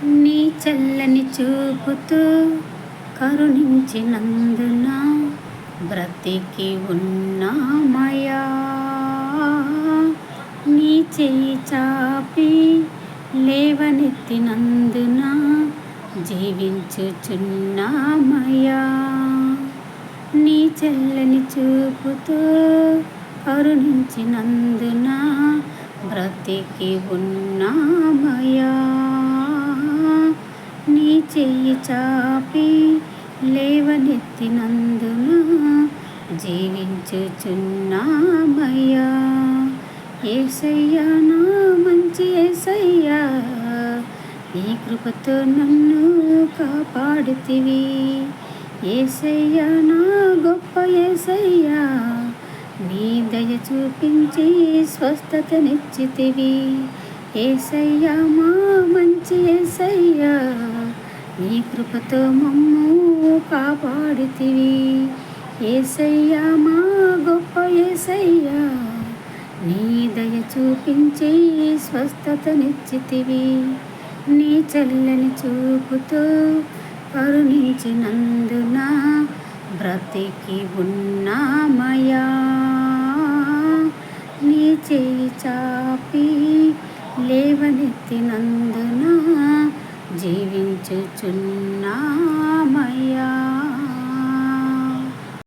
నీ చల్లని చూపుతూ కరుణించినందున బ్రతికి ఉన్నామయా నీ చెయ్యి చాపి లేవనెత్తినందున జీవించుచున్నామయా నీ చల్లని చూపుతూ కరుణించినందున బ్రతికి ఉన్నామయా చెయ్యి చాపి లేవనెత్తినందున జీవించుచున్నామయ్యా. ఏసయ్యా నా మంచి ఏసయ్యా నీ కృపతో నన్ను కాపాడుతివి. ఏసయ్యా నా గొప్ప ఏసయ్యా నీ దయ చూపించి స్వస్థతనిచ్చితివి. ఏసయ్యా మా మంచి నీ కృపతో మమ్ము కాపాడుతివి. ఏసయ్యా మా గొప్ప ఏసయ్యా నీ దయ చూపించి స్వస్థతనిచ్చితివి. నీ చల్లని చూపుతో కరుణించినందున బ్రతికి ఉన్నామయా నీ చేయి చాపి లేవనెత్తినందున చేచున్నా